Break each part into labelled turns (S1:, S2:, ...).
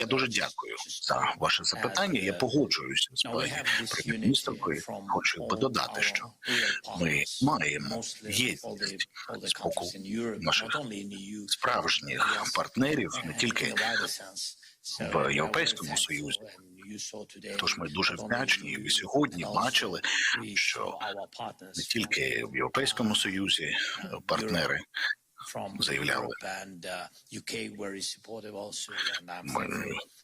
S1: Я дуже дякую за ваше запитання. Я погоджуюся з пані прем'єр-міністркою. Хочу би додати, що ми маємо єдність з боку наших справжніх партнерів не тільки в Європейському Союзі. Тож ми дуже вдячні. І сьогодні бачили, що не тільки в Європейському Союзі партнери заявляли. Ми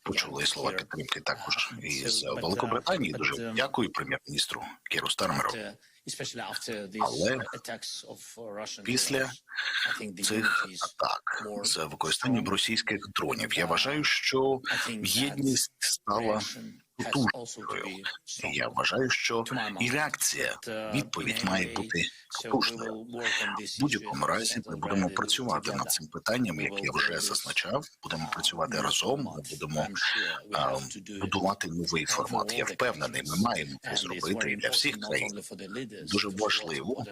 S1: почули слова підтримки також із Великобританії. Дуже дякую прем'єр-міністру Кіру Стармеру.
S2: Але
S1: Після цих атак з використанням російських дронів я вважаю, що єдність стала потужною. Я вважаю, що і реакція, відповідь має бути потужною. В будь-якому разі ми будемо працювати над цим питанням, як я вже зазначав. Будемо працювати разом. Ми будемо а, будувати новий формат. Я впевнений, ми маємо це зробити для всіх країн. Дуже важливо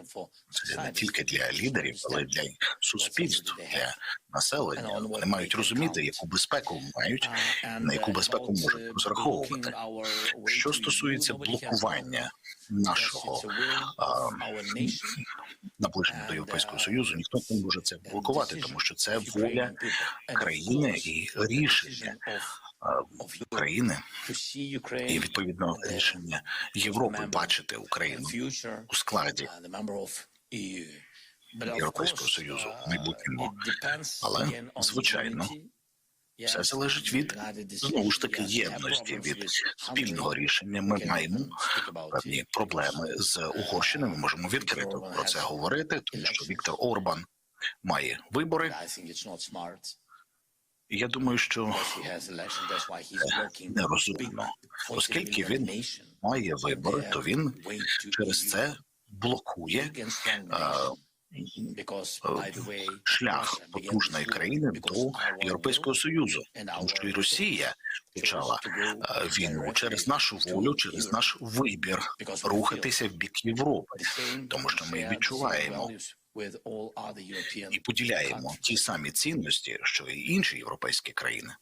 S1: це не тільки для лідерів, але й для суспільств, для населення. Вони мають розуміти, яку безпеку мають, на яку безпеку можуть розраховувати. Що стосується блокування нашого а, наближення до європейського союзу, ніхто не може це блокувати, тому що це воля країни і рішення а, країни, і відповідно рішення Європи бачити Україну у складі Європейського союзу в майбутньому. Але звичайно, все залежить від знову ж таки єдності від спільного рішення. Ми маємо певні проблеми з Угорщиною. Ми можемо відкрито про це говорити, тому що Віктор Орбан має вибори. Я думаю, що нерозумно, оскільки він має вибори, то він через це блокує шлях потужної країни до Європейського союзу, тому що і Росія почала війну через нашу волю, через наш вибір рухатися в бік Європи, тому що ми відчуваємо і поділяємо ті самі цінності, що і інші європейські країни.